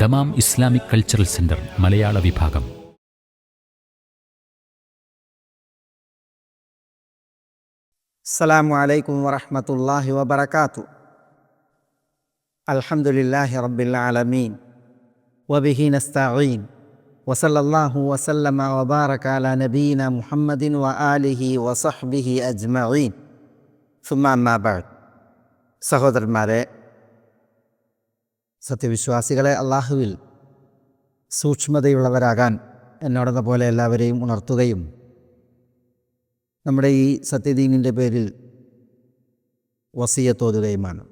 Dammam Islamic cultural centre മലയാള വിഭാഗം السلام عليكم ورحمة الله وبركاته الحمد لله رب العالمين وبه نستعين وصلى الله وسلم وبارك على نبينا محمد وآله وصحبه أجمعين ثم أما بعد സഹോദരന്മാരെ സത്യവിശ്വാസികളെ അള്ളാഹുവിൽ സൂക്ഷ്മതയുള്ളവരാകാൻ എന്നോടെന്ന പോലെ എല്ലാവരെയും ഉണർത്തുകയും നമ്മുടെ ഈ സത്യദീനിന്റെ പേരിൽ വസീയത്തോതുകയുമാണ്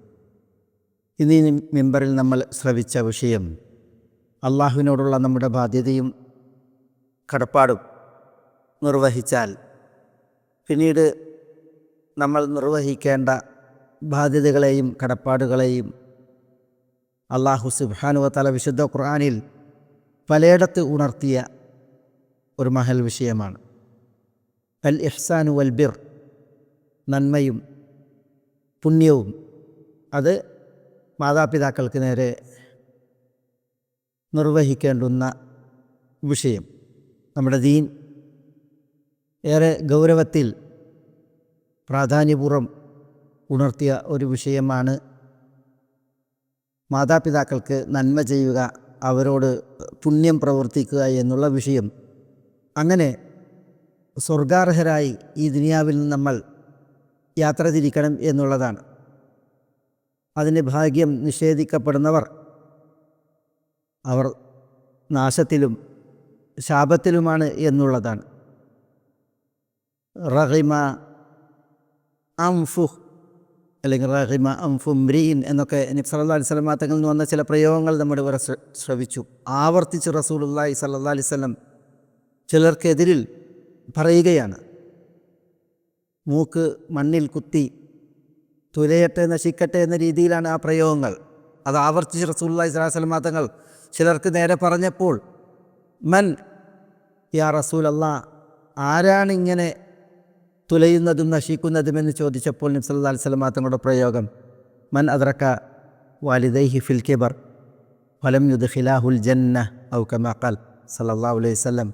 ഇന്ന് ഈ മെമ്പറിൽ നമ്മൾ ശ്രവിച്ച വിഷയം അള്ളാഹുവിനോടുള്ള നമ്മുടെ ബാധ്യതയും കടപ്പാടും നിർവഹിച്ചാൽ പിന്നീട് നമ്മൾ നിർവഹിക്കേണ്ട ബാധ്യതകളെയും കടപ്പാടുകളെയും അള്ളാഹു സുബാനുവ തല വിശുദ്ധ ഖുർആാനിൽ പലയിടത്ത് ഉണർത്തിയ ഒരു മഹൽ വിഷയമാണ്. അൽ ഇഹ്സാനു വൽ ബിർ നന്മയും പുണ്യവും. അത് മാതാപിതാക്കൾക്ക് നേരെ നിർവഹിക്കേണ്ടുന്ന വിഷയം. നമ്മുടെ ദീൻ ഏറെ ഗൗരവത്തിൽ പ്രാധാന്യപൂർവം ഉണർത്തിയ ഒരു വിഷയമാണ് മാതാപിതാക്കൾക്ക് നന്മ ചെയ്യുക അവരോട് പുണ്യം പ്രവർത്തിക്കുക എന്നുള്ള വിഷയം. അങ്ങനെ സ്വർഗാർഹരായി ഈ ദുനിയാവിൽ നമ്മൾ യാത്ര തിരിക്കണം എന്നുള്ളതാണ്. അതിന് ഭാഗ്യം നിഷേധിക്കപ്പെടുന്നവർ അവർ നാശത്തിലും ശാപത്തിലുമാണ് എന്നുള്ളതാണ്. റഹിമ അംഫുഹ് അല്ലെങ്കിൽ റഹിമ ഫുംരീൻ എന്നൊക്കെ നബി സല്ലാ അലൈഹി സ്വലം തങ്ങളിൽ നിന്ന് വന്ന ചില പ്രയോഗങ്ങൾ നമ്മുടെ ഇവിടെ ശ്രവിച്ചു. ആവർത്തിച്ച് റസൂലുല്ലാഹി സല്ലാ അലൈഹി സ്വലം ചിലർക്കെതിരിൽ പറയുകയാണ്. മൂക്ക് മണ്ണിൽ കുത്തി തുലയട്ടെ നശിക്കട്ടെ എന്ന രീതിയിലാണ് ആ പ്രയോഗങ്ങൾ. അത് ആവർത്തിച്ച് റസൂല്ലാഹി സ്വലാ സ്വലം തങ്ങൾ ചിലർക്ക് നേരെ പറഞ്ഞപ്പോൾ മൻ? യാ റസൂൽ അല്ലാ ആരാണ് തുലയുന്നതും നശിക്കുന്നതുമെന്ന് ചോദിച്ചപ്പോൾ നബ്സല്ലാ അലിസ്ലം തങ്ങളുടെ പ്രയോഗം മൻ അദ്രക്ക വാലിദൈഹി ഫിൽ കിബർ ഫലം യുദ് ഖിലാഹുൽ ജന്ന ഔ ഖൽ സല്ലാ അലൈഹി സ്വലം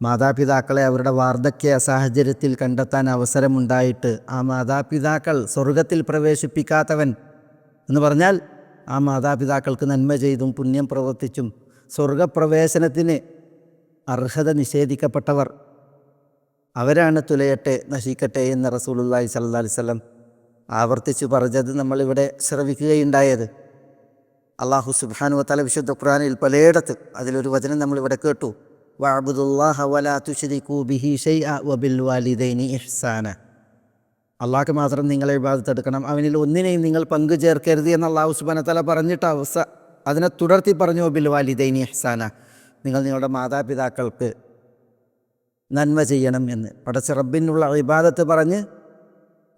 മാതാപിതാക്കളെ അവരുടെ വാർദ്ധക്യ സാഹചര്യത്തിൽ കണ്ടെത്താൻ അവസരമുണ്ടായിട്ട് ആ മാതാപിതാക്കൾ സ്വർഗത്തിൽ പ്രവേശിപ്പിക്കാത്തവൻ എന്ന് പറഞ്ഞാൽ ആ മാതാപിതാക്കൾക്ക് നന്മ ചെയ്തും പുണ്യം പ്രവർത്തിച്ചും സ്വർഗപ്രവേശനത്തിന് അർഹത നിഷേധിക്കപ്പെട്ടവർ അവരാണ് തുലയട്ടെ നശിക്കട്ടെ എന്ന് റസൂലുല്ലാഹി സല്ലാ അലിസ്ലം ആവർത്തിച്ചു പറഞ്ഞത് നമ്മളിവിടെ ശ്രവിക്കുകയുണ്ടായത്. അള്ളാഹു സുബാനു തല വിശുദ്ധ ഖുറാനിൽ പലയിടത്ത് അതിലൊരു വചനം നമ്മളിവിടെ കേട്ടു. അള്ളാഹ്ക്ക് മാത്രം നിങ്ങളെ വിവാദത്തെടുക്കണം അവനിൽ ഒന്നിനെയും നിങ്ങൾ പങ്കു ചേർക്കരുത് എന്ന് അള്ളാഹു സുബാന തല പറഞ്ഞിട്ട് അവസ്ഥ അതിനെ തുടർത്തി പറഞ്ഞു ബിൽ വാലിദൈനി ഇഹ്സാന. നിങ്ങൾ നിങ്ങളുടെ മാതാപിതാക്കൾക്ക് നന്മ ചെയ്യണം എന്ന്. പടച്ച റബ്ബിനുള്ള ഇബാദത്ത് പറഞ്ഞ്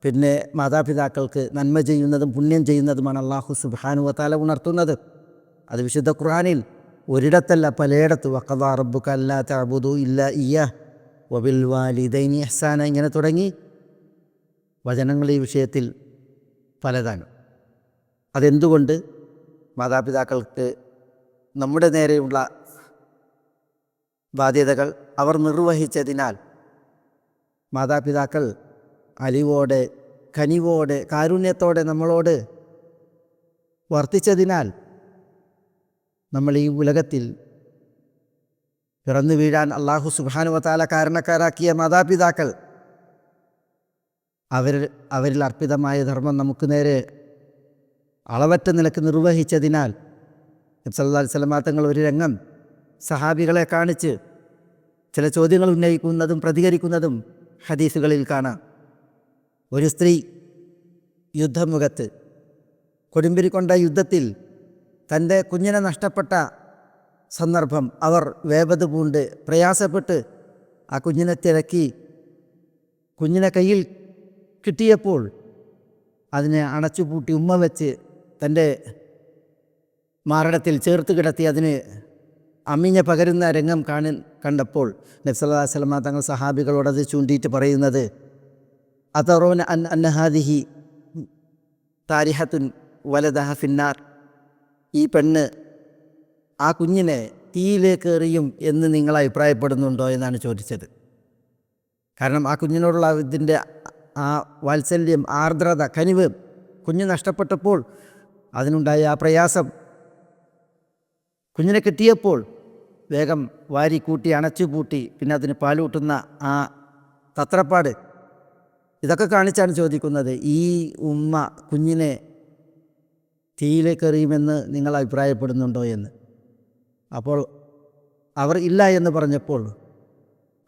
പിന്നെ മാതാപിതാക്കൾക്ക് നന്മ ചെയ്യുന്നതും പുണ്യം ചെയ്യുന്നതുമാണ് അള്ളാഹു സുബാനു വത്താല ഉണർത്തുന്നത്. അത് വിശുദ്ധ ഖുർആാനിൽ ഒരിടത്തല്ല പലയിടത്ത് വക്കതാ റബ്ബുക്ക് അല്ലാ തഅബുദു ഇല്ല ഇയ വബിൽ വാലിദൈനി ഹസാന ഇങ്ങനെ തുടങ്ങി വചനങ്ങൾ ഈ വിഷയത്തിൽ പലതാണ്. അതെന്തുകൊണ്ട്? മാതാപിതാക്കൾക്ക് നമ്മുടെ നേരെയുള്ള ബാധ്യതകൾ അവർ നിർവഹിച്ചതിനാൽ. മാതാപിതാക്കൾ അലിവോടെ കനിവോടെ കാരുണ്യത്തോടെ നമ്മളോട് വർത്തിച്ചതിനാൽ നമ്മൾ ഈ ഉലകത്തിൽ പിറന്നു വീഴാൻ അള്ളാഹു സുബാനുവത്താല കാരണക്കാരാക്കിയ മാതാപിതാക്കൾ അവർ അവരിൽ അർപ്പിതമായ ധർമ്മം നമുക്ക് നേരെ അളവറ്റ നിലയ്ക്ക് നിർവഹിച്ചതിനാൽ നബ്സല്ലാ സ്വലമാ തങ്ങൾ ഒരു രംഗം സഹാബികളെ കാണിച്ച് ചില ചോദ്യങ്ങൾ ഉന്നയിക്കുന്നതും പ്രതികരിക്കുന്നതും ഹദീസുകളിൽ കാണാം. ഒരു സ്ത്രീ യുദ്ധമുഖത്ത് കൊടുമ്പിരിക്കൊണ്ട യുദ്ധത്തിൽ തന്റെ കുഞ്ഞിനെ നഷ്ടപ്പെട്ട സന്ദർഭം അവർ വേപത് പൂണ്ട് പ്രയാസപ്പെട്ട് ആ കുഞ്ഞിനെ തിരക്കി കുഞ്ഞിനെ കയ്യിൽ കിട്ടിയപ്പോൾ അതിനെ അണച്ചുപൂട്ടി ഉമ്മ വെച്ച് തന്റെ മാരടത്തിൽ ചേർത്ത് കിടത്തി അതിന് അമ്മിഞ്ഞ പകരുന്ന രംഗം കാണി കണ്ടപ്പോൾ നബ്സല്ലാ തങ്ങൾ സഹാബികളോട് അത് ചൂണ്ടിയിട്ട് പറയുന്നത് അതറോന അൻ അന്നഹാദിഹി താരിഹത്തുൻ വലദഹ ഫിന്നാർ. ഈ പെണ്ണ് ആ കുഞ്ഞിനെ തീയിലേക്ക് എറിയും എന്ന് നിങ്ങൾ അഭിപ്രായപ്പെടുന്നുണ്ടോ എന്നാണ് ചോദിച്ചത്. കാരണം ആ കുഞ്ഞിനോടുള്ള ഇതിന്റെ ആ വാത്സല്യം ആർദ്രത കനിവ് കുഞ്ഞ് നഷ്ടപ്പെട്ടപ്പോൾ അതിനുണ്ടായ ആ പ്രയാസം കുഞ്ഞിനെ കിട്ടിയപ്പോൾ വേഗം വാരി കൂട്ടി അണച്ചു പൂട്ടി പിന്നെ അതിന് പാലൂട്ടുന്ന ആ തത്രപ്പാട്. ഇതൊക്കെ കാണിച്ചാണ് ചോദിക്കുന്നത്. ഈ ഉമ്മ കുഞ്ഞിനെ തീയിലേക്ക് എറിയുമെന്ന് നിങ്ങൾ അഭിപ്രായപ്പെടുന്നുണ്ടോ എന്ന്. അപ്പോൾ അവർ ഇല്ല എന്ന് പറഞ്ഞപ്പോൾ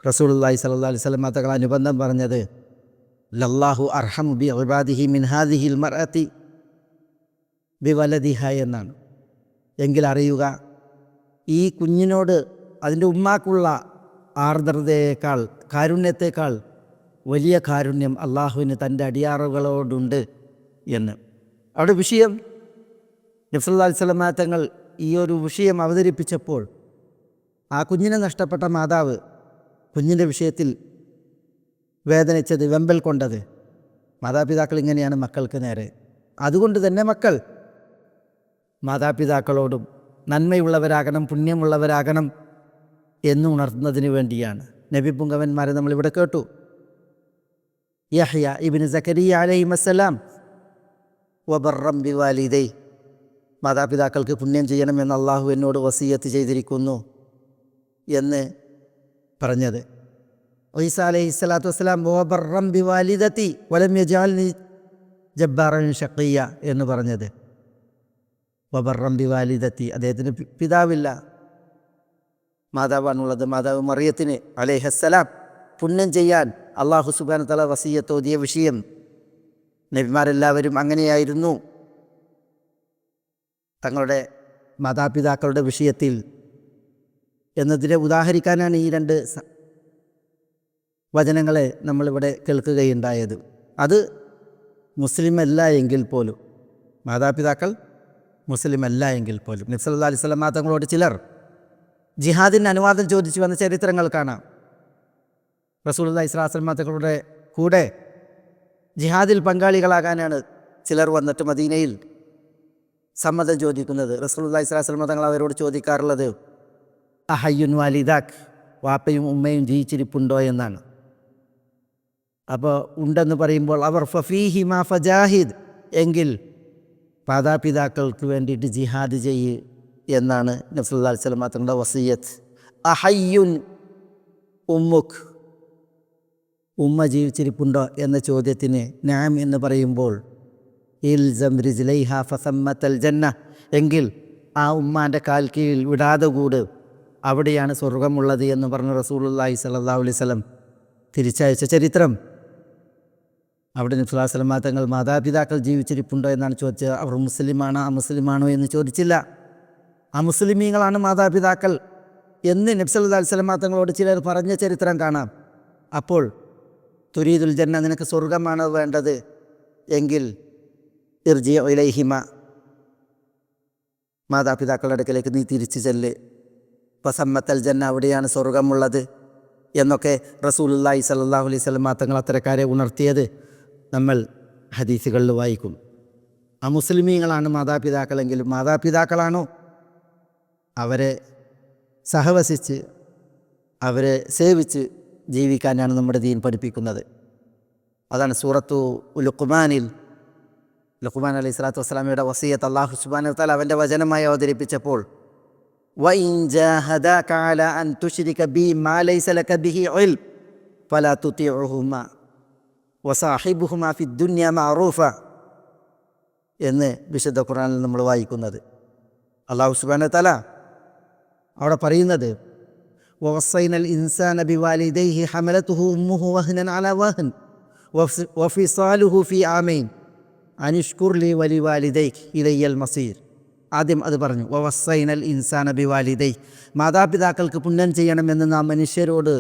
റസൂലുള്ളാഹി സ്വല്ലല്ലാഹി അലൈഹി സ്വലം തങ്ങൾ അനുബന്ധം പറഞ്ഞത് ലല്ലാഹു അർഹം ബി ഇബാദിഹി മിൻഹാദിഹിൽ ഹാദിഹിൽ മർഅത്തി ബി വലദിഹ എന്നാണ്. എങ്കിൽ അറിയുക ഈ കുഞ്ഞിനോട് അതിന്റെ ഉമ്മാക്കുള്ള ആർദ്രതയേക്കാൾ കാരുണ്യത്തേക്കാൾ വലിയ കാരുണ്യം അള്ളാഹുവിന് തന്റെ അടിയാറുകളോടുണ്ട് എന്ന്. അവിടെ വിഷയം നബ്സല്ലാ സ്വലമാ ഈ ഒരു വിഷയം അവതരിപ്പിച്ചപ്പോൾ ആ കുഞ്ഞിനെ നഷ്ടപ്പെട്ട മാതാവ് കുഞ്ഞിന്റെ വിഷയത്തിൽ വേദനിച്ചത് വെമ്പൽ കൊണ്ടത്. മാതാപിതാക്കൾ ഇങ്ങനെയാണ് മക്കൾക്ക് നേരെ. അതുകൊണ്ട് തന്നെ മക്കൾ മാതാപിതാക്കളോടും നന്മയുള്ളവരാകണം പുണ്യമുള്ളവരാകണം എന്ന് ഉണർത്തുന്നതിന് വേണ്ടിയാണ്. നബി പുങ്കവന്മാരെ നമ്മളിവിടെ കേട്ടു. യഹ്യ ഇബിന് സക്കരിയ അലൈഹി വസ്സലാം വബറം ബിവാലിദൈ മാതാപിതാക്കൾക്ക് പുണ്യം ചെയ്യണമെന്ന് അള്ളാഹു എന്നോട് വസീയത്ത് ചെയ്തിരിക്കുന്നു എന്ന് പറഞ്ഞത്. ഒയ്സ അലൈഹി സ്വലാത്തു വസ്സലാം വബറം ബിവാലിദത്തി വലം യജാൽ ജബ്ബാറൻ ഷക്കിയ എന്ന് പറഞ്ഞത്. വബറം ബിവാലിദത്തി അദ്ദേഹത്തിന് പിതാവില്ല. മാതാവാണുള്ളത്. മാതാവ് മറിയത്തിന് അലേഹസ്സലാം. പുണ്യം ചെയ്യാൻ അള്ളാഹു സുബാന തല വസീയത്തോതിയ വിഷയം. നബിമാരെല്ലാവരും അങ്ങനെയായിരുന്നു. തങ്ങളുടെ മാതാപിതാക്കളുടെ വിഷയത്തിൽ എന്നതിനെ ഉദാഹരിക്കാനാണ് ഈ രണ്ട് വചനങ്ങളെ നമ്മളിവിടെ കേൾക്കുകയുണ്ടായത്. അത് മുസ്ലിമല്ല എങ്കിൽ പോലും മാതാപിതാക്കൾ മുസ്ലിം അല്ല എങ്കിൽ പോലും. നബ്സല്ലാ അലൈഹി സ്വലമാ ചിലർ ജിഹാദിന്റെ അനുവാദം ചോദിച്ചു വന്ന ചരിത്രങ്ങൾ കാണാം. റസൂലുള്ള ഇസ്ലാസ്ലമാ തങ്ങളുടെ കൂടെ ജിഹാദിൽ പങ്കാളികളാകാനാണ് ചിലർ വന്നിട്ട് മദീനയിൽ സമ്മതം ചോദിക്കുന്നത്. റസൂലുള്ള ഇസ്ലാസ്ലമ തങ്ങൾ അവരോട് ചോദിക്കാറുള്ളത് അഹയ്യുൻ വാലിദാഖ് വാപ്പയും ഉമ്മയും ജീവിച്ചിരിപ്പുണ്ടോ എന്നാണ്. അപ്പോൾ ഉണ്ടെന്ന് പറയുമ്പോൾ അവർ ഫഫീഹിമ ഫജാഹിദ് എങ്കിൽ മാതാപിതാക്കൾക്ക് വേണ്ടിയിട്ട് ജിഹാദ് ചെയ്യ് എന്നാണ് നബ്സുല്ലാ സ്വലം തങ്ങളുടെ വസീയത്ത്. അഹയ്യുൻ ഉമ്മുഖ്. ഉമ്മ ജീവിച്ചിരിപ്പുണ്ടോ എന്ന ചോദ്യത്തിന് നാം എന്ന് പറയുമ്പോൾ ഇൽസം ജന്ന. എങ്കിൽ ആ ഉമ്മാന്റെ കാൽ കീഴിൽ വിടാതെ കൂട്. അവിടെയാണ് സ്വർഗമുള്ളത് എന്ന് പറഞ്ഞ റസൂലുള്ളാഹി സ്വല്ലല്ലാഹു അലൈഹി വസല്ലം തിരിച്ചയച്ച ചരിത്രം. അവിടെ നിഫ്ലാസ്ലമാ തങ്ങൾ മാതാപിതാക്കൾ ജീവിച്ചിരിപ്പുണ്ടോ എന്നാണ് ചോദിച്ചത്. അവർ മുസ്ലിമാണോ അമുസ്ലിമാണോ എന്ന് ചോദിച്ചില്ല. അമുസ്ലിമീങ്ങളാണ് മാതാപിതാക്കൾ എന്ന് നബ്സല്ലാ സ്വലമാ തങ്ങളോട് ചിലർ പറഞ്ഞ ചരിത്രം കാണാം. അപ്പോൾ തുരീദുൽ ജന്ന നിനക്ക് സ്വർഗമാണ് വേണ്ടത് എങ്കിൽ ഇർജി ഒലൈഹിമ മാതാപിതാക്കളുടെ അടുക്കലേക്ക് നീ തിരിച്ചു ചെല്ല്. പസമ്മത്തൽ ജന്ന അവിടെയാണ് സ്വർഗമുള്ളത് എന്നൊക്കെ റസൂലുല്ലാഹി സല്ലാഹു അലൈഹി സ്വലമാ തങ്ങൾ അത്തരക്കാരെ ഉണർത്തിയത്. നമ്മൾ ഹദീസുകളിൽ വായിക്കും. ആ മുസ്ലിമീങ്ങളാണ് മാതാപിതാക്കളെങ്കിലും മാതാപിതാക്കളാണോ? അവരെ സഹവസിച്ച് അവരെ സേവിച്ച് ജീവിക്കാനാണ് നമ്മുടെ ദീൻ പഠിപ്പിക്കുന്നത്. അതാണ് സൂറത്തു ലുക്കുമാനിൽ ലുക്കുമാൻ അലൈഹി സ്വലാത്തു വസ്സലാമിയുടെ വസീയത്ത് അള്ളാഹു സുബാൻ താൽ അവന്റെ വചനമായി അവതരിപ്പിച്ചപ്പോൾ വൈൻ വസാഹിബുഹുമാ ഫിദ്ദുന്യ മാറൂഫ എന്ന് വിശുദ്ധ ഖുറാനിൽ നമ്മൾ വായിക്കുന്നത്. അള്ളാഹു സുബാന തല അവിടെ പറയുന്നത് വസൈനൽ ഇൻസാൻ അബിവാലിദൈഹി ഹമലത്തുഹു ഉമ്മുഹു വഹ്നൻ അല വഹൻ വഫിസാലുഹു ഫി ആമൈൻ അനുഷ്കുർലി വലി വാലിദൈ ഇലയ്യൽ മസീർ. ആദ്യം അത് പറഞ്ഞു വസൈനൽ ഇൻസാൻ അബിവാലിദൈ മാതാപിതാക്കൾക്ക് പുണ്യം ചെയ്യണമെന്ന് നാം മനുഷ്യരോട്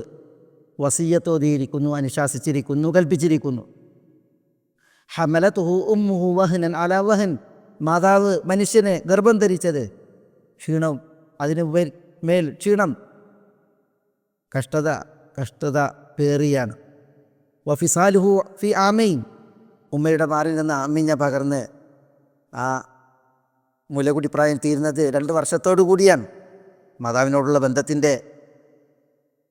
വസീയത്തോതിയിരിക്കുന്നു അനുശാസിച്ചിരിക്കുന്നു കൽപ്പിച്ചിരിക്കുന്നു. ഹമലത്തുഹു ഉമ്മുഹു വഹനൻ അല വഹൻ. മാതാവ് മനുഷ്യനെ ഗർഭം ധരിച്ചത് ക്ഷീണം അതിന് മേൽ ക്ഷീണം. കഷ്ടത കഷ്ടത പേറിയാണ്. വഫിസാലുഹു ഫി ആമയിൻ ഉമ്മയുടെ മാറിൽ നിന്ന് അമ്മിഞ്ഞ പകർന്ന് ആ മുലകുടി പ്രായം തീരുന്നത് രണ്ട് വർഷത്തോടു കൂടിയാണ്. മാതാവിനോടുള്ള ബന്ധത്തിന്റെ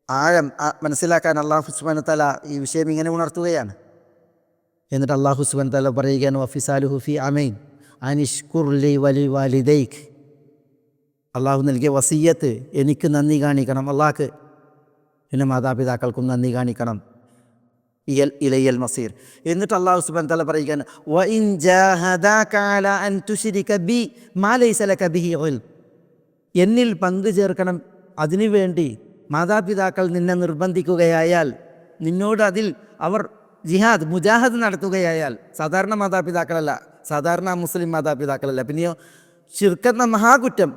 ആഴം മനസ്സിലാക്കാൻ അള്ളാഹു സുബാൻ തല ഈ വിഷയം ഇങ്ങനെ ഉണർത്തുകയാണ്. എന്നിട്ട് അള്ളാഹു സുബാൻ തല പറയുകയാണ് വഫിസാലു ഹുഫി അമൈൻ അനിഷ്കുർലി വലി വാലിദൈഖ് അള്ളാഹു നൽകിയ വസീയത്ത് എനിക്ക് നന്ദി കാണിക്കണം അള്ളാഹ്ക്ക് എന്റെ മാതാപിതാക്കൾക്കും നന്ദി കാണിക്കണം. ഇയൽ ഇലയൽ മസീർ. എന്നിട്ട് അള്ളാഹു സുബാൻ തല പറയുകയാണ്. എന്നിൽ പങ്കു ചേർക്കണം അതിനുവേണ്ടി മാതാപിതാക്കൾ നിന്നെ നിർബന്ധിക്കുകയായാൽ നിന്നോട് അതിൽ അവർ ജിഹാദ് മുജാഹദ് നടത്തുകയായാൽ സാധാരണ മാതാപിതാക്കളല്ല സാധാരണ മുസ്ലിം മാതാപിതാക്കളല്ല. പിന്നെയോ ഷിർക്കെന്ന മഹാകുറ്റം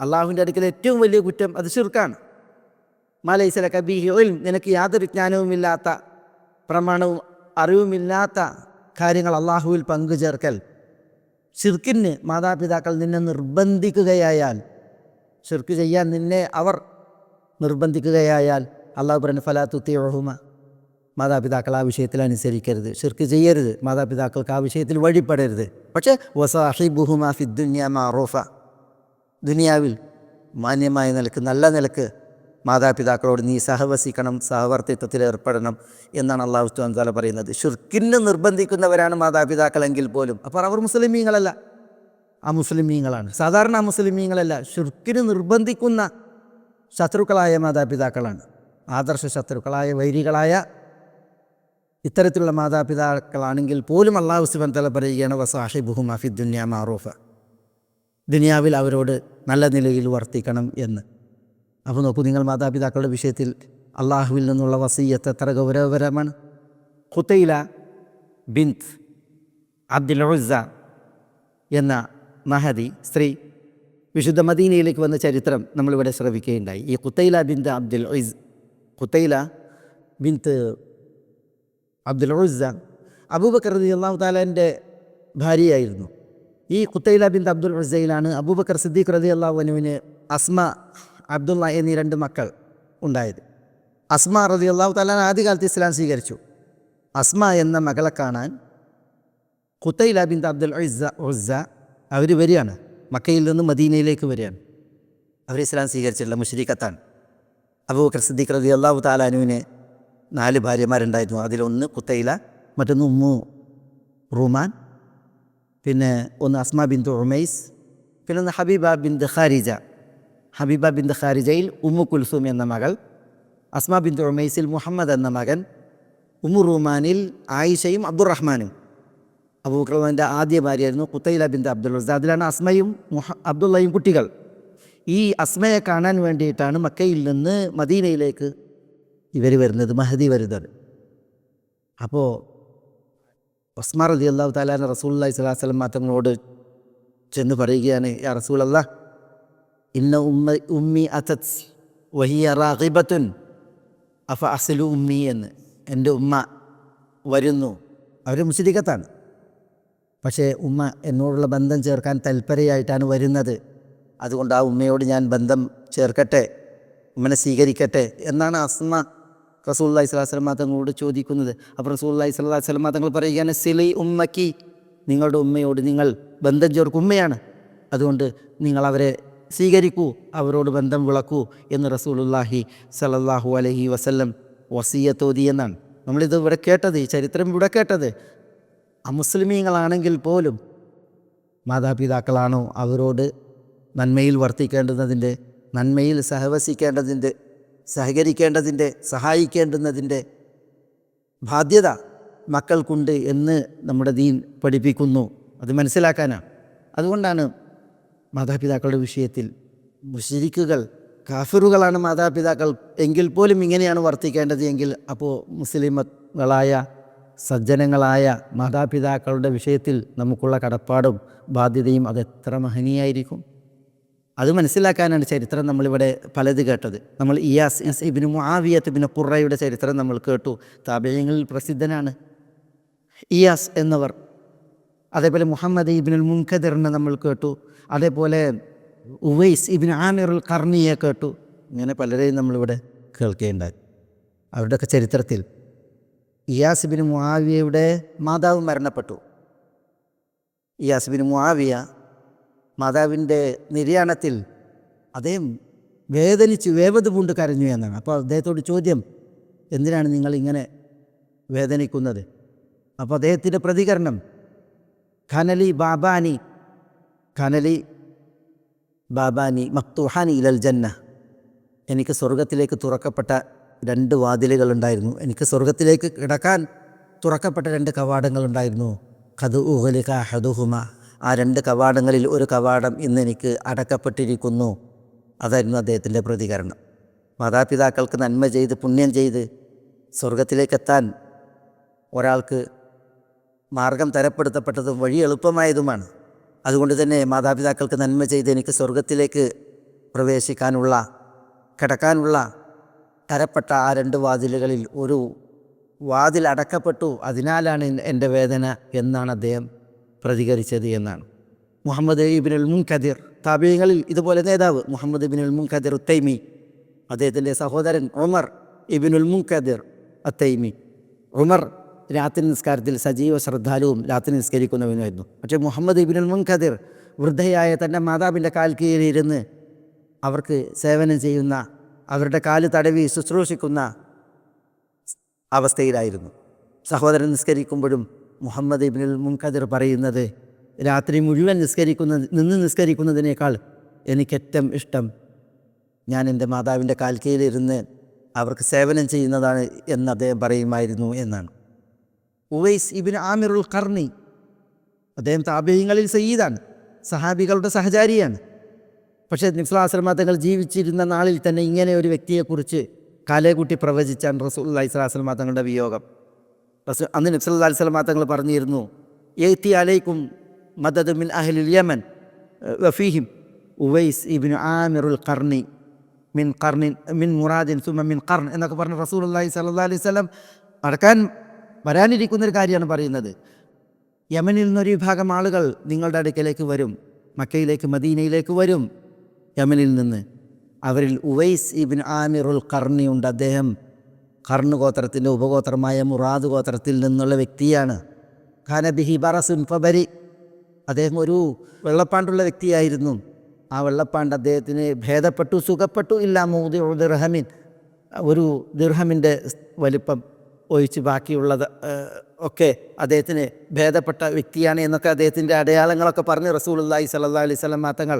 അള്ളാഹുവിന്റെ അടുക്കൽ ഏറ്റവും വലിയ കുറ്റം അത് ഷിർക്കാണ് മലൈസല കബീഹിൽ നിനക്ക് യാതൊരു ജ്ഞാനവുമില്ലാത്ത പ്രമാണവും അറിവുമില്ലാത്ത കാര്യങ്ങൾ അള്ളാഹുവിൽ പങ്കുചേർക്കൽ ഷിർക്കിന് മാതാപിതാക്കൾ നിന്നെ നിർബന്ധിക്കുകയായാൽ ഷിർക്ക് ചെയ്യാൻ നിന്നെ അവർ നിർബന്ധിക്കുകയായാൽ അള്ളാഹു പറഞ്ഞു ഫലാ ഒഹുമ മാതാപിതാക്കൾ ആ വിഷയത്തിൽ അനുസരിക്കരുത്. ഷിർക്ക് ചെയ്യരുത്. മാതാപിതാക്കൾക്ക് ആ വിഷയത്തിൽ വഴിപ്പെടരുത് പക്ഷേ വസാഹിബുഹുമ ഫിദ്ദുന്യ മാറൂഫ ദുനിയാവിൽ മാന്യമായ നിലയ്ക്ക് നല്ല നിലയ്ക്ക് മാതാപിതാക്കളോട് നീ സഹവസിക്കണം സഹവർത്തിത്വത്തിൽ ഏർപ്പെടണം എന്നാണ് അള്ളാഹു സുബ്ഹാനഹു താല പറയുന്നത്. ഷിർക്കിന് നിർബന്ധിക്കുന്നവരാണ് മാതാപിതാക്കളെങ്കിൽ പോലും. അപ്പോൾ അവർ മുസ്ലിമീങ്ങളല്ല. ആ മുസ്ലിമീങ്ങളാണ്. സാധാരണ മുസ്ലിമീങ്ങളല്ല. ഷിർക്കിന് നിർബന്ധിക്കുന്ന ശത്രുക്കളായ മാതാപിതാക്കളാണ്. ആദർശ ശത്രുക്കളായ വൈരികളായ ഇത്തരത്തിലുള്ള മാതാപിതാക്കളാണെങ്കിൽ പോലും അള്ളാഹു സുബൻ തല പറയുകയാണ് വസാഹി ബുഹുമാഫി ദുന്യ മാറൂഫ ദുനിയാവിൽ അവരോട് നല്ല നിലയിൽ വർത്തിക്കണം എന്ന്. അപ്പോൾ നോക്കൂ നിങ്ങൾ മാതാപിതാക്കളുടെ വിഷയത്തിൽ അള്ളാഹുവിൽ നിന്നുള്ള വസീയത്ത് എത്ര ഗൗരവപരമാണ്. ഖുത്തൈല ബിന്ത് അബ്ദുൽ ഉസ്സ എന്ന മഹദി സ്ത്രീ വിശുദ്ധ മദീനയിലേക്ക് വന്ന ചരിത്രം നമ്മളിവിടെ ശ്രവിക്കുകയുണ്ടായി. ഈ കുത്തൈല ബിന്ത് അബ്ദുൽ ഉസ് കുത്തൈല ബിന്ത് അബ്ദുൽ ഉസ്സ അബൂബക്കർ റതി അള്ളാഹു താലാന്റെ ഭാര്യയായിരുന്നു. ഈ കുത്തൈല ബിന്ത് അബ്ദുൽ ഉസ്സയിലാണ് അബൂബക്കർ സിദ്ദീഖ് റതി അള്ളാഹു അനുവിന് അസ്മ അബ്ദുള്ള എന്നീ രണ്ട് മക്കൾ ഉണ്ടായത്. അസ്മ റതി അള്ളാഹു താലാൻ ആദ്യകാലത്ത് ഇസ്ലാം സ്വീകരിച്ചു. അസ്മ എന്ന മകളെ കാണാൻ കുത്തൈല ബിന്ത് അബ്ദുൽ ഉസ്സ ഉസ്സ അവർ വരികയാണ്. മക്കയിൽ നിന്ന് മദീനയിലേക്ക് വരികയാണ്. അവർ ഇസ്ലാം സ്വീകരിച്ചിട്ടുള്ള മുഷരീഖത്താണ്. അബൂബക്കർ സിദ്ദീഖ് റതി അള്ളാഹു താലാനുവിന് നാല് ഭാര്യമാരുണ്ടായിരുന്നു. അതിലൊന്ന് കുത്തയില മറ്റൊന്ന് ഉമ്മു റുമാൻ പിന്നെ ഒന്ന് അസ്മ ബിന്ദു ഉമൈസ് പിന്നെ ഒന്ന് ഹബീബ ബിന്ദ് ഖാരിജ. ഹബീബ ബിന്ദ് ഖാരിജയിൽ ഉമ്മു കുൽസൂം എന്ന മകൾ അസ്മ ബിന്ദു ഉമൈസിൽ മുഹമ്മദ് എന്ന മകൻ ഉമ്മു റുമാനിൽ ആയിഷയും അബ്ദുറഹ്മാനും. അബൂബക്കറിന്റെ ആദ്യ ഭാര്യയായിരുന്നു കുത്തൈല ബിന്ദ് അബ്ദുൽ റസാ അതിലാണ് അസ്മയും അബ്ദുള്ളയും കുട്ടികൾ. ഈ അസ്മയെ കാണാൻ വേണ്ടിയിട്ടാണ് മക്കയിൽ നിന്ന് മദീനയിലേക്ക് ഇവർ വരുന്നത് മഹദി വരുന്നത്. അപ്പോൾ ഒസ്മാർ അലി അള്ളാഹു താലാൻ റസൂല്ലായി സ്വലാഹു വസ്ലം മാത്തങ്ങളോട് ചെന്ന് പറയുകയാണ് യാ റസൂൽ അല്ലാ ഇന്ന ഉമ്മ ഉമ്മി അസത് വഹിയ റാഹിബത്തുൻ അഫ അസലു ഉമ്മി എന്ന് എന്റെ ഉമ്മ വരുന്നു. അവർ മുസ്ലിക്കത്താണ് പക്ഷേ ഉമ്മ എന്നോടുള്ള ബന്ധം ചേർക്കാൻ തൽപരയായിട്ടാണ് വരുന്നത്. അതുകൊണ്ട് ആ ഉമ്മയോട് ഞാൻ ബന്ധം ചേർക്കട്ടെ ഉമ്മനെ സ്വീകരിക്കട്ടെ എന്നാണ് അസ്മ റസൂല്ലായി സ്വലാഹു വസ്ലമ തങ്ങളോട് ചോദിക്കുന്നത്. അപ്പോൾ റസൂല്ലായി സ്വലാഹു വസ്ലമ തങ്ങൾ പറയുകയാണ് സിലി ഉമ്മക്കി നിങ്ങളുടെ ഉമ്മയോട് നിങ്ങൾ ബന്ധം ചേർക്കും ഉമ്മയാണ്. അതുകൊണ്ട് നിങ്ങൾ അവരെ സ്വീകരിക്കൂ അവരോട് ബന്ധം വിളക്കൂ എന്ന് റസൂലുല്ലാഹി സലല്ലാഹു അലഹി വസല്ലം വസീയത്തോതി എന്നാണ്. നമ്മളിത് ഇവിടെ കേട്ടത് ഈ ചരിത്രം ഇവിടെ കേട്ടത്. അമുസ്ലിമീങ്ങളാണെങ്കിൽ പോലും മാതാപിതാക്കളാണോ അവരോട് നന്മയിൽ വർത്തിക്കേണ്ടുന്നതിന്റെ നന്മയിൽ സഹവസിക്കേണ്ടതിന്റെ സഹകരിക്കേണ്ടതിന്റെ സഹായിക്കേണ്ടുന്നതിന്റെ ബാധ്യത മക്കൾക്കുണ്ട് എന്ന് നമ്മുടെ ദീൻ പഠിപ്പിക്കുന്നു. അത് മനസ്സിലാക്കാനാണ്. അതുകൊണ്ടാണ് മാതാപിതാക്കളുടെ വിഷയത്തിൽ മുഷിരിക്കുകൾ കാഫിറുകളാണ് മാതാപിതാക്കൾ എങ്കിൽ പോലും ഇങ്ങനെയാണ് വർത്തിക്കേണ്ടത് എങ്കിൽ അപ്പോൾ മുസ്ലിമുകളായ സജ്ജനങ്ങളായ മാതാപിതാക്കളുടെ വിഷയത്തിൽ നമുക്കുള്ള കടപ്പാടും ബാധ്യതയും അതെത്ര മഹനീയായിരിക്കും? അത് മനസ്സിലാക്കാനാണ് ചരിത്രം നമ്മളിവിടെ പലത് കേട്ടത്. നമ്മൾ ഇയാസ് ഇസ് ഇബിന് മുആവിയത്ത് ഇബിന് ഖുറയുടെ ചരിത്രം നമ്മൾ കേട്ടു. താപയങ്ങളിൽ പ്രസിദ്ധനാണ്. ഇയാസ് എന്നവർ. അതേപോലെ മുഹമ്മദ് ഇബിനുൽ മുൻഖദറിനെ നമ്മൾ കേട്ടു. അതേപോലെ ഉവൈസ് ഇബിൻ ആമിറുൽ കർണിയെ കേട്ടു. ഇങ്ങനെ പലരെയും നമ്മളിവിടെ കേൾക്കുകയുണ്ടായി അവരുടെയൊക്കെ ചരിത്രത്തിൽ ഇയാസ് ബിൻ മുആവിയയുടെ മാതാവ് മരണപ്പെട്ടു. ഇയാസിബിൻ മുആവിയ മാതാവിന്റെ നിര്യാണത്തിൽ അദ്ദേഹം വേദനിച്ച് വേവത് പൂണ്ട് കരഞ്ഞു എന്നാണ്. അപ്പോൾ അദ്ദേഹത്തോട് ചോദ്യം എന്തിനാണ് നിങ്ങൾ ഇങ്ങനെ വേദനിക്കുന്നത്? അപ്പോൾ അദ്ദേഹത്തിന്റെ പ്രതികരണം ഖനലി ബാബാനി ഖനലി ബാബാനി മക്തുഹാനി ഇലൽ ജന്ന എനിക്ക് സ്വർഗത്തിലേക്ക് തുറക്കപ്പെട്ട രണ്ട് വാതിലുകളുണ്ടായിരുന്നു. എനിക്ക് സ്വർഗത്തിലേക്ക് കിടക്കാൻ തുറക്കപ്പെട്ട രണ്ട് കവാടങ്ങളുണ്ടായിരുന്നു. ഖദ് ഉഹലിക ഹദുഹുമ ആ രണ്ട് കവാടങ്ങളിൽ ഒരു കവാടം ഇന്ന് എനിക്ക് അടക്കപ്പെട്ടിരിക്കുന്നു. അതായിരുന്നു അദ്ദേഹത്തിന്റെ പ്രതികരണം. മാതാപിതാക്കൾക്ക് നന്മ ചെയ്ത് പുണ്യം ചെയ്ത് സ്വർഗത്തിലേക്കെത്താൻ ഒരാൾക്ക് മാർഗം തരപ്പെടുത്തപ്പെട്ടതും വഴി എളുപ്പമായതുമാണ്. അതുകൊണ്ട് തന്നെ മാതാപിതാക്കൾക്ക് നന്മ ചെയ്ത് എനിക്ക് സ്വർഗത്തിലേക്ക് പ്രവേശിക്കാനുള്ള കിടക്കാനുള്ള തരപ്പെട്ട ആ രണ്ട് വാതിലുകളിൽ ഒരു വാതിൽ അടക്കപ്പെട്ടു. അതിനാലാണ് എന്റെ വേദന എന്നാണ് അദ്ദേഹം പ്രതികരിച്ചത് എന്നാണ്. മുഹമ്മദ് ഇബിനുൽ മുൻഖദിർ താപീയങ്ങളിൽ ഇതുപോലെ നേതാവ് മുഹമ്മദ് ഇബിനുൽ മുൻഖദിർ ഉത്തൈമി അദ്ദേഹത്തിന്റെ സഹോദരൻ ഉമർ ഇബിനുൽ മുൻഖദിർ അത്തൈമി ഉമർ രാത്രി നിസ്കാരത്തിൽ സജീവ ശ്രദ്ധാലുവും രാത്രി നിസ്കരിക്കുന്നവനുമായിരുന്നു. പക്ഷേ മുഹമ്മദ് ഇബിനുൽ മുൻഖദിർ വൃദ്ധയായ തന്റെ മാതാവിന്റെ കാൽ കീഴിലിരുന്ന് അവർക്ക് സേവനം ചെയ്യുന്ന അവരുടെ കാൽ തടവി ശുശ്രൂഷിക്കുന്ന അവസ്ഥയിലായിരുന്നു. സഹോദരൻ നിസ്കരിക്കുമ്പോഴും മുഹമ്മദ് ഇബ്നുൽ മുൻഖദിർ പറയുന്നത് രാത്രി മുഴുവൻ നിസ്കരിക്കുന്ന നിന്ന് നിസ്കരിക്കുന്നതിനേക്കാൾ എനിക്കേറ്റം ഇഷ്ടം ഞാൻ എന്റെ മാതാവിന്റെ കാൽക്കയിലിരുന്ന് അവർക്ക് സേവനം ചെയ്യുന്നതാണ് എന്ന് അദ്ദേഹം പറയുമായിരുന്നു എന്നാണ്. ഉവൈസ് ഇബിൻ ആമിറുൽ കർണി അദ്ദേഹം താപീയങ്ങളിൽ സയ്യിദാണ് സഹാബികളുടെ സഹചാരിയാണ്. പക്ഷേ നിസ്ലാസ്ലമ തങ്ങൾ ജീവിച്ചിരുന്ന നാളിൽ തന്നെ ഇങ്ങനെ ഒരു വ്യക്തിയെക്കുറിച്ച് കാലേക്കുട്ടി പ്രവചിച്ചാൻ റസൂൽ അലൈഹിസ്ലാസ്ലമ തങ്ങളുടെ വിയോഗം. റസൂ അന്ന് നബ്സല്ലാ അലിസ്ലമ തങ്ങൾ പറഞ്ഞിരുന്നു ഏത്തി അലൈക്കും മദദ് മിൻ അഹ്ലുൽ യമൻ വഫീഹിം ഉവൈസ് ഇബിൻ ആമിറുൽ കർണി മിൻ കർണിൻ മിൻ മുറാദിൻ സുമ മിൻ കർൺ എന്നൊക്കെ പറഞ്ഞ് റസൂൽ അള്ളാഹി സല്ലാ അലൈഹി സ്വലം നടക്കാൻ വരാനിരിക്കുന്നൊരു കാര്യമാണ് പറയുന്നത്. യമനിൽ നിന്നൊരു വിഭാഗം ആളുകൾ നിങ്ങളുടെ അടുക്കലേക്ക് വരും മക്കയിലേക്ക് മദീനയിലേക്ക് വരും. യമനിൽ നിന്ന്. അവരിൽ ഉവൈസ് ഇബിൻ ആമിറുൽ കർണി ഉണ്ട് അദ്ദേഹം. കർണ് ഗോത്രത്തിന്റെ ഉപഗോത്രമായ മുറാദ് ഗോത്രത്തിൽ നിന്നുള്ള വ്യക്തിയാണ്. ഖാനബിഹി ബറസുൻ ഫബരി. അദ്ദേഹം ഒരു വെള്ളപ്പാണ്ടുള്ള വ്യക്തിയായിരുന്നു. ആ വെള്ളപ്പാണ്ട് അദ്ദേഹത്തിന് ഭേദപ്പെട്ടു സുഖപ്പെട്ടു. ഇല്ല മൂതി ദിർഹമിൻ. ഒരു ദിർഹമിന്റെ വലിപ്പം ഒഴിച്ച് ബാക്കിയുള്ളത് ഒക്കെ അദ്ദേഹത്തിന് ഭേദപ്പെട്ട വ്യക്തിയാണ് എന്നൊക്കെ അദ്ദേഹത്തിന്റെ അടയാളങ്ങളൊക്കെ പറഞ്ഞ് റസൂലുള്ളാഹി സ്വല്ലല്ലാഹി അലൈഹി വസല്ലം തങ്ങൾ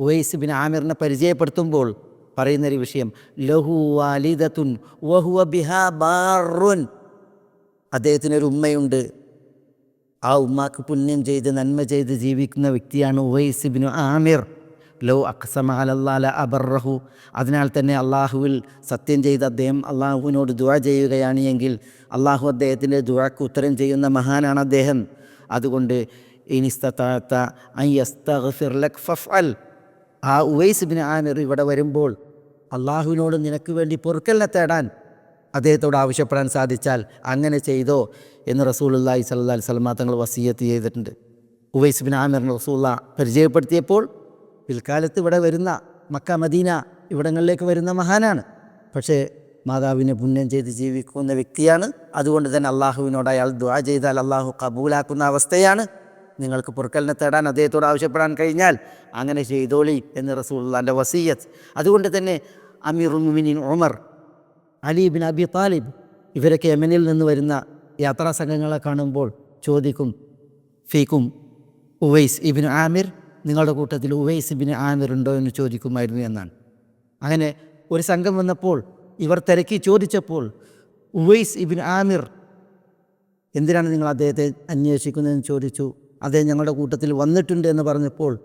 ഉവൈസ് ബിൻ ആമിറിനെ പരിചയപ്പെടുത്തുമ്പോൾ പറയുന്നൊരു വിഷയം ലഹു വാലിദത്തുൻ വഹുവ ബിഹാ ബാറുൻ. അദ്ദേഹത്തിനൊരു ഉമ്മയുണ്ട്. ആ ഉമ്മാക്ക് പുണ്യം ചെയ്ത് നന്മ ചെയ്ത് ജീവിക്കുന്ന വ്യക്തിയാണ് ഉവൈസ് ബിൻ ആമിർ. ലോ അക്സമ അലല്ലാല അബർറഹു. അതിനാൽ തന്നെ അള്ളാഹുവിൽ സത്യം ചെയ്ത് അദ്ദേഹം അള്ളാഹുവിനോട് ദുആ ചെയ്യുകയാണ് എങ്കിൽ അള്ളാഹു അദ്ദേഹത്തിന്റെ ദുആക്ക് ഉത്തരം ചെയ്യുന്ന മഹാനാണ് അദ്ദേഹം. അതുകൊണ്ട് ഇനിസ്തത്താത്ത അയ്യസ്തഗ്ഫിർ ലക് ഫഫ്അൽ. ആ ഉവൈസ് ബിൻ ആമിർ ഇവിടെ വരുമ്പോൾ അള്ളാഹുവിനോട് നിനക്ക് വേണ്ടി പൊറുക്കലിനെ തേടാൻ അദ്ദേഹത്തോട് ആവശ്യപ്പെടാൻ സാധിച്ചാൽ അങ്ങനെ ചെയ്തോ എന്ന് റസൂലുള്ളാഹി സല്ലാ വസല്ലം തങ്ങൾ വസീയത്ത് ചെയ്തിട്ടുണ്ട്. ഉവൈസ് ബിൻ ആമിറിന് റസൂള്ള പരിചയപ്പെടുത്തിയപ്പോൾ പിൽക്കാലത്ത് ഇവിടെ വരുന്ന മക്ക മദീന ഇവിടങ്ങളിലേക്ക് വരുന്ന മഹാനാണ്. പക്ഷേ മാതാവിനെ പുണ്യം ചെയ്ത് ജീവിക്കുന്ന വ്യക്തിയാണ്. അതുകൊണ്ട് തന്നെ അള്ളാഹുവിനോട് അയാൾ ദ്വാ ചെയ്താൽ അള്ളാഹു കബൂലാക്കുന്ന അവസ്ഥയാണ്. നിങ്ങൾക്ക് പൊറുക്കലിനെ തേടാൻ അദ്ദേഹത്തോട് ആവശ്യപ്പെടാൻ കഴിഞ്ഞാൽ അങ്ങനെ ചെയ്തോളി എന്ന് റസൂള്ളാന്റെ വസീയത്ത്. അതുകൊണ്ട് തന്നെ അമീറുൽ ഉമിനിൻ Umar Ali bin Abi Talib ഇവരൊക്കെ യമനിൽ നിന്ന് വരുന്ന യാത്രാ സംഘങ്ങളെ കാണുമ്പോൾ ചോദിക്കും ഫീക്കും ഉവൈസ് ഇബിൻ ആമിർ നിങ്ങളുടെ കൂട്ടത്തിൽ ഉവൈസ് ഇബിൻ ആമിർ ഉണ്ടോ എന്ന് ചോദിക്കുമായിരുന്നു എന്നാണ്. അങ്ങനെ ഒരു സംഘം വന്നപ്പോൾ ഇവർ തിരക്കി ചോദിച്ചപ്പോൾ ഉവൈസ് ഇബിൻ ആമിർ എന്തിനാണ് നിങ്ങൾ അദ്ദേഹത്തെ അന്വേഷിക്കുന്നതെന്ന് ചോദിച്ചു? അദ്ദേഹം ഞങ്ങളുടെ കൂട്ടത്തിൽ വന്നിട്ടുണ്ട് എന്ന് പറഞ്ഞപ്പോൾ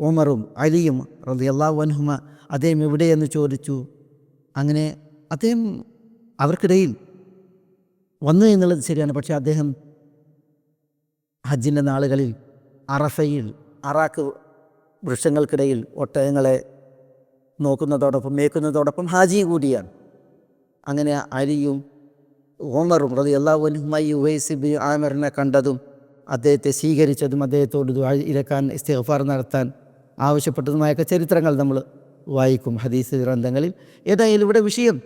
ഓമറും അലിയും റളിയല്ലാഹു വൻഹുമ അദ്ദേഹം എവിടെയെന്ന് ചോദിച്ചു. അങ്ങനെ അദ്ദേഹം അവർക്കിടയിൽ വന്നു എന്നുള്ളത് ശരിയാണ്. പക്ഷേ അദ്ദേഹം ഹജ്ജിന്റെ നാളുകളിൽ അറഫയിൽ അറാക്ക് വൃക്ഷങ്ങൾക്കിടയിൽ ഒട്ടകങ്ങളെ നോക്കുന്നതോടൊപ്പം മേക്കുന്നതോടൊപ്പം ഹാജി കൂടിയാണ്. അങ്ങനെ അലിയും ഓമറും റതി അള്ളാഹുനുമായി ഉവൈസ് ബി ആമറിനെ കണ്ടതും അദ്ദേഹത്തെ സ്വീകരിച്ചതും അദ്ദേഹത്തോട് ഇരക്കാൻ ഇസ്തിഗ്ഫാർ നടത്താൻ ആവശ്യപ്പെട്ടതുമായൊക്കെ ചരിത്രങ്ങൾ നമ്മൾ വായിക്കും ഹദീസ് ഗ്രന്ഥങ്ങളിൽ. ഏതായാലും ഇവിടെ വിഷയം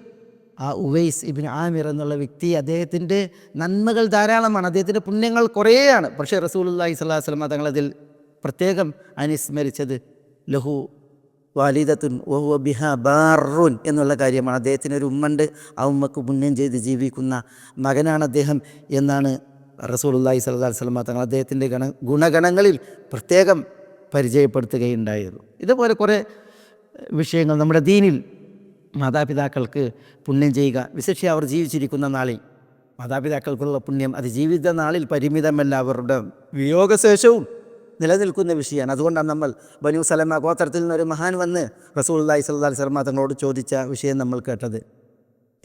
ആ ഉവൈസ് ഇബിൻ ആമിർ എന്നുള്ള വ്യക്തി അദ്ദേഹത്തിന്റെ നന്മകൾ ധാരാളമാണ്. അദ്ദേഹത്തിന്റെ പുണ്യങ്ങൾ കുറേയാണ്. പക്ഷേ റസൂലുള്ളാഹി സ്വല്ലല്ലാഹി അലൈഹി വസല്ലം തങ്ങളതിൽ പ്രത്യേകം അനുസ്മരിച്ചത് ലഹു വാലിദത്തുൻ ഓഹു ബിഹ ബാറുൻ എന്നുള്ള കാര്യമാണ്. അദ്ദേഹത്തിന് ഒരു ഉമ്മണ്ട് ആ ഉമ്മക്ക് പുണ്യം ചെയ്ത് ജീവിക്കുന്ന മകനാണ് അദ്ദേഹം എന്നാണ് റസൂലുള്ളാഹി സല്ലല്ലാഹു അലൈഹി വസല്ലം തങ്ങൾ അദ്ദേഹത്തിന്റെ ഗണ ഗുണഗണങ്ങളിൽ പ്രത്യേകം പരിചയപ്പെടുത്തുകയുണ്ടായിരുന്നു ഇതുപോലെ കുറേ വിഷയങ്ങൾ നമ്മുടെ ദീനിൽ മാതാപിതാക്കൾക്ക് പുണ്യം ചെയ്യുക വിശേഷ അവർ ജീവിച്ചിരിക്കുന്ന നാളിൽ മാതാപിതാക്കൾക്കുള്ള പുണ്യം അത് ജീവിത നാളിൽ പരിമിതമല്ല അവരുടെ വിയോഗശേഷവും നിലനിൽക്കുന്ന വിഷയമാണ്. അതുകൊണ്ടാണ് നമ്മൾ ബനു സലമ ഗോത്രത്തിൽ നിന്നൊരു മഹാൻ വന്ന് റസൂൽ അള്ളാഹി സല്ലാ സ്വലമ തങ്ങളോട് ചോദിച്ച വിഷയം നമ്മൾ കേട്ടത്.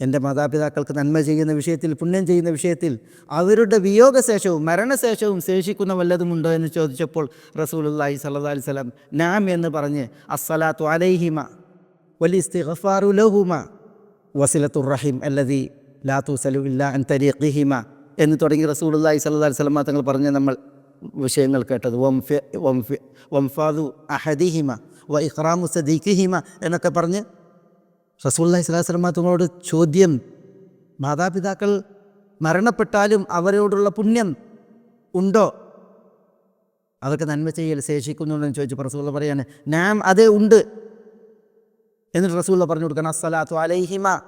എന്റെ മാതാപിതാക്കൾക്ക് നന്മ ചെയ്യുന്ന വിഷയത്തിൽ പുണ്യം ചെയ്യുന്ന വിഷയത്തിൽ അവരുടെ വിയോഗശേഷവും മരണശേഷവും ശേഷിക്കുന്ന വല്ലതുമുണ്ടോ എന്ന് ചോദിച്ചപ്പോൾ റസൂലുല്ലാഹി സല്ലാ അലൈഹി സ്വലം നാം എന്ന് പറഞ്ഞ് അസ്സലാത്തു അലൈഹിമ വലിസ്തിഗ്ഫാറു ലഹുമ വസിലത്തു റഹിം അല്ലതി ലാത്തു സലുല്ല ഇല്ല അൻ തരീഖിഹിമ എന്ന് തുടങ്ങി റസൂലുല്ലാഹി സല്ലാ അലൈഹി സ്വലമ തങ്ങൾ പറഞ്ഞ് നമ്മൾ വിഷയങ്ങൾ കേട്ടത്. വംഫ വംഫി വംഫാദു അഹദിഹിമ വ ഇഖ്റാമു സദീഖിഹിമ എന്നൊക്കെ പറഞ്ഞ് റസൂല്ലാഹി തങ്ങളോട് ചോദ്യം മാതാപിതാക്കൾ മരണപ്പെട്ടാലും അവരോടുള്ള പുണ്യം ഉണ്ടോ? അവർക്ക് നന്മ ചെയ്യൽ ശേഷിക്കുന്നുണ്ടെന്ന് ചോദിച്ചപ്പോൾ റസൂള്ള പറയാണ് നാം അതേ ഉണ്ട്. എന്നിട്ട് റസൂള്ള പറഞ്ഞു കൊടുക്കണം അസ്സലാത്തു അലൈഹിമ.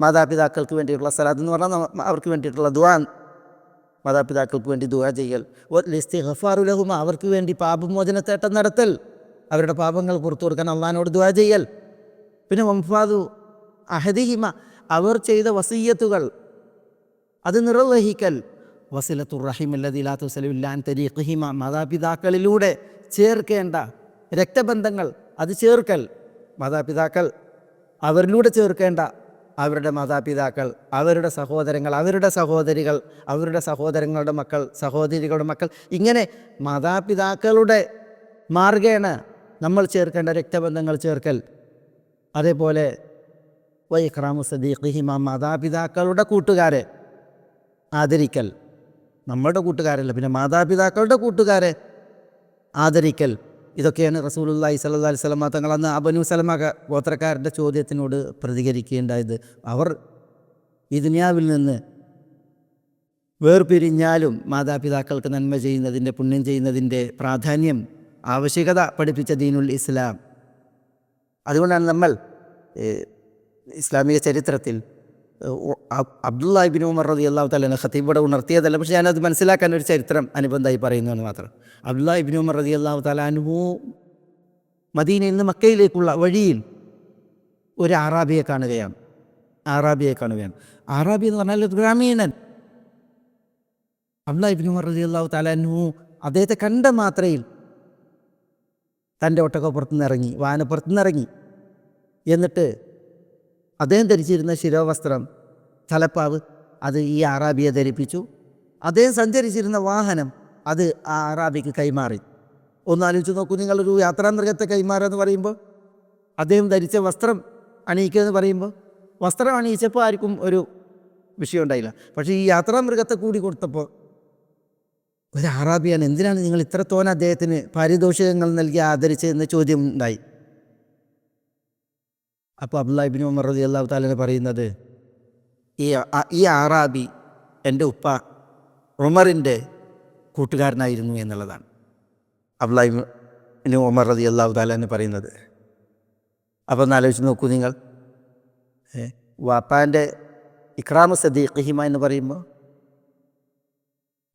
മാതാപിതാക്കൾക്ക് വേണ്ടിയിട്ടുള്ള സലാത്ത് എന്ന് പറഞ്ഞാൽ അവർക്ക് വേണ്ടിയിട്ടുള്ള ദുവാൻ മാതാപിതാക്കൾക്ക് വേണ്ടി ദുവാ ചെയ്യൽ. ലഹുമ അവർക്ക് വേണ്ടി പാപമോചനത്തേട്ടം നടത്തൽ. അവരുടെ പാപങ്ങൾ പുറത്തു കൊടുക്കാൻ അള്ളഹാനോട് ദുവാ ചെയ്യൽ. പിന്നെ വംഫാദു അഹദിഹിമ അവർ ചെയ്ത വസീയത്തുകൾ. അത് നിർവഹിക്കൽ. വസിലത്തുർ റഹിമല്ലതിലാത്തു സലുല്ലാൻ തരീഖിഹിമ മാതാപിതാക്കളിലൂടെ ചേർക്കേണ്ട രക്തബന്ധങ്ങൾ അത് ചേർക്കൽ. മാതാപിതാക്കൾ അവരിലൂടെ ചേർക്കേണ്ട അവരുടെ മാതാപിതാക്കൾ അവരുടെ സഹോദരങ്ങൾ അവരുടെ സഹോദരികൾ അവരുടെ സഹോദരങ്ങളുടെ മക്കൾ സഹോദരികളുടെ മക്കൾ ഇങ്ങനെ മാതാപിതാക്കളുടെ മാർഗേണ നമ്മൾ ചേർക്കേണ്ട രക്തബന്ധങ്ങൾ ചേർക്കൽ. അതേപോലെ വൈക്രാമു സദീഖിഹിമ മാതാപിതാക്കളുടെ കൂട്ടുകാരെ. ആദരിക്കൽ. നമ്മളുടെ കൂട്ടുകാരല്ല പിന്നെ മാതാപിതാക്കളുടെ കൂട്ടുകാരെ ആദരിക്കൽ. ഇതൊക്കെയാണ് റസൂലുല്ലാഹി സല്ലാ അലൈഹി വസല്ലമ തങ്ങൾ അന്ന് അബനു സലമ ഗോത്രക്കാരുടെ ചോദ്യത്തിനോട് പ്രതികരിക്കുകയുണ്ടായത്. അവർ ഈ ദുനിയാവിൽ നിന്ന് വേർപിരിഞ്ഞാലും മാതാപിതാക്കൾക്ക് നന്മ ചെയ്യുന്നതിന്റെ പുണ്യം ചെയ്യുന്നതിന്റെ പ്രാധാന്യം ആവശ്യകത പഠിപ്പിച്ച ദീനുൽ ഇസ്ലാം. അതുകൊണ്ടാണ് നമ്മൾ ഇസ്ലാമിക ചരിത്രത്തിൽ അബ്ദുള്ള ഇബിൻ ഉമർ റതി അള്ളാഹു തലന ഖത്തീബ് ഇവിടെ ഉണർത്തിയതല്ല. പക്ഷേ ഞാനത് മനസ്സിലാക്കാൻ ഒരു ചരിത്രം അനുബന്ധമായി പറയുന്നതെന്ന് മാത്രം. അബ്ദുള്ള ഇബിൻ ഉമർ റതി അള്ളാഹു തലാനുഹു മദീനയിൽ നിന്ന് മക്കയിലേക്കുള്ള വഴിയിൽ ഒരു ആറാബിയെ കാണുകയാണ്. ആറാബിയെ കാണുകയാണ്. ആറാബി എന്ന് പറഞ്ഞാൽ ഒരു ഗ്രാമീണൻ. അബ്ദുള്ള ഇബിൻ ഉമർ റതി അള്ളാഹു തലാനുഹു അദ്ദേഹത്തെ കണ്ട മാത്രയിൽ തന്റെ ഒട്ടകപ്പുറത്തുനിന്ന് ഇറങ്ങി വാനപ്പുറത്തുനിന്ന് ഇറങ്ങി. എന്നിട്ട് അദ്ദേഹം ധരിച്ചിരുന്ന ശിരോവസ്ത്രം തലപ്പാവ് അത് ഈ ആറാബിയെ ധരിപ്പിച്ചു. അദ്ദേഹം സഞ്ചരിച്ചിരുന്ന വാഹനം അത് ആ ആറാബിക്ക് കൈമാറി. ഒന്ന് ആലോചിച്ച് നോക്കൂ നിങ്ങളൊരു യാത്രാമൃഗത്തെ കൈമാറുക എന്ന് പറയുമ്പോൾ അദ്ദേഹം ധരിച്ച വസ്ത്രം അണിയിക്കുക എന്ന് പറയുമ്പോൾ വസ്ത്രം അണിയിച്ചപ്പോൾ ആർക്കും ഒരു വിഷയം ഉണ്ടായില്ല. പക്ഷേ ഈ യാത്രാമൃഗത്തെ കൂടി കൊടുത്തപ്പോൾ ഒരു അറാബിയാണ്. എന്തിനാണ് നിങ്ങൾ ഇത്രത്തോനെ അദ്ദേഹത്തിന് പാരിതോഷികങ്ങൾ നൽകി ആദരിച്ചതെന്ന് ചോദ്യം ഉണ്ടായി. അപ്പോൾ അബ്ദുല്ലാഹിബിൻ ഉമർ റതി അള്ളാഹു താലിന് പറയുന്നത് ഈ ഈ ആറാബി എന്റെ ഉപ്പ ഉമറിന്റെ കൂട്ടുകാരനായിരുന്നു എന്നുള്ളതാണ്. അബ്ദുല്ലാഹിബിൻ ഉമർ റതി അള്ളാഹു താലിന് പറയുന്നത്. അപ്പോൾ ഒന്ന് ആലോചിച്ച് നോക്കൂ നിങ്ങൾ. വാപ്പാന്റെ ഇക്രാമ സദീഖിമ എന്ന് പറയുമ്പോൾ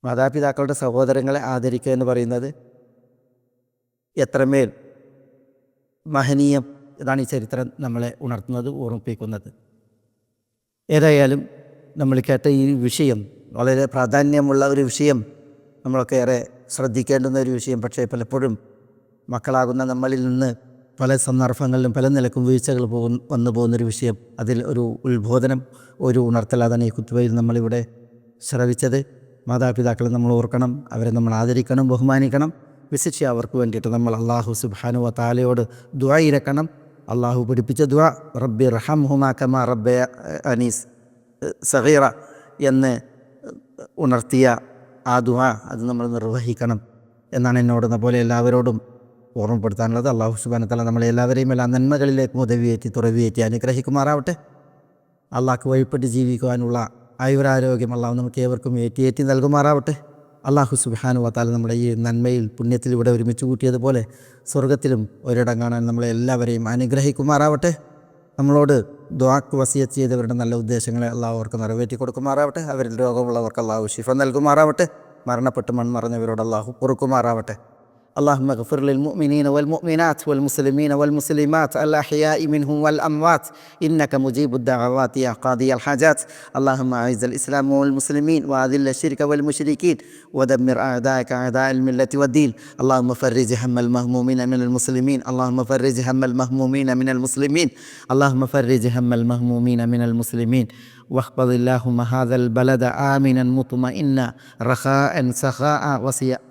മാതാപിതാക്കളുടെ സഹോദരങ്ങളെ ആദരിക്കുക എന്ന് പറയുന്നത് എത്രമേൽ മഹനീയം ഇതാണ് ഈ ചരിത്രം നമ്മളെ ഉണർത്തുന്നത് ഓർമ്മിപ്പിക്കുന്നത്. ഏതായാലും നമ്മൾ കേട്ട ഈ വിഷയം വളരെ പ്രാധാന്യമുള്ള ഒരു വിഷയം നമ്മളൊക്കെ ഏറെ ശ്രദ്ധിക്കേണ്ടുന്ന ഒരു വിഷയം. പക്ഷേ പലപ്പോഴും മക്കളാകുന്ന നമ്മളിൽ നിന്ന് പല സന്ദർഭങ്ങളിലും പല നിലക്കും വീഴ്ചകൾ പോകുന്ന വന്നു പോകുന്നൊരു വിഷയം. അതിൽ ഒരു ഉത്ബോധനം ഒരു ഉണർത്തലാതാണ് ഈ കുത്തുവയിൽ നമ്മളിവിടെ ശ്രവിച്ചത്. മാതാപിതാക്കളെ നമ്മൾ ഓർക്കണം അവരെ നമ്മൾ ആദരിക്കണം ബഹുമാനിക്കണം. വിശിച്ച് അവർക്ക് വേണ്ടിയിട്ട് നമ്മൾ അള്ളാഹു സുബാനു താലയോട് ദുആ ഇരക്കണം. അള്ളാഹു പഠിപ്പിച്ച ദുആ റബ്ബി റഹം ഹുമാക്കമ കമാ റബ്ബെ അനീസ് സഹീറ എന്ന് ഉണർത്തിയ ആ ദുആ അത് നമ്മൾ നിർവഹിക്കണം എന്നാണ് എന്നോട് പോലെ എല്ലാവരോടും ഓർമ്മപ്പെടുത്താനുള്ളത്. അള്ളാഹു സുബാന തല നമ്മളെ എല്ലാവരെയും എല്ലാ നന്മകളിലേക്ക് ഉദവിയേറ്റി തുറവിയേറ്റി അനുഗ്രഹിക്കുമാറാവട്ടെ. അള്ളാഹ്ക്ക് വഴിപ്പെട്ട് ജീവിക്കുവാനുള്ള ആയുരാരോഗ്യം അള്ളാഹു നമുക്ക് ഏവർക്കും ഏറ്റി ഏറ്റി നൽകുമാറാവട്ടെ. അള്ളാഹു സുബാനു വത്താൽ നമ്മുടെ ഈ നന്മയിൽ പുണ്യത്തിൽ ഇവിടെ ഒരുമിച്ച് കൂട്ടിയതുപോലെ സ്വർഗത്തിലും ഒരിടം കാണാൻ നമ്മളെ എല്ലാവരെയും അനുഗ്രഹിക്കുമാറാവട്ടെ. നമ്മളോട് ദ്വാക്ക് വസിയത്ത് ചെയ്തവരുടെ നല്ല ഉദ്ദേശങ്ങളെ അള്ളാഹു അവർക്ക് നിറവേറ്റി കൊടുക്കുമാറാവട്ടെ. അവരിൽ രോഗമുള്ളവർക്ക് അള്ളാഹു ശിഫ നൽകുമാറാവട്ടെ. മരണപ്പെട്ട് മൺമറഞ്ഞവരോട് അള്ളാഹു പൊറുക്കുമാറാവട്ടെ. اللهم اغفر للمؤمنين والمؤمنات والمسلمين والمسلمات الأحياء منهم والأموات. إنك مجيب الدعوات يا قاضي الحاجات. اللهم أعز الإسلام والمسلمين وأذل الشرك والمشركين. ودمر أعداءك أعداء الملة والدين. اللهم فرج هم المهمومين من المسلمين. اللهم فرج هم المهمومين من المسلمين. اللهم فرج هم المهمومين من المسلمين. واحفظ اللهم هذا البلد آمنا مطمئنا رخاء سخاء وسيا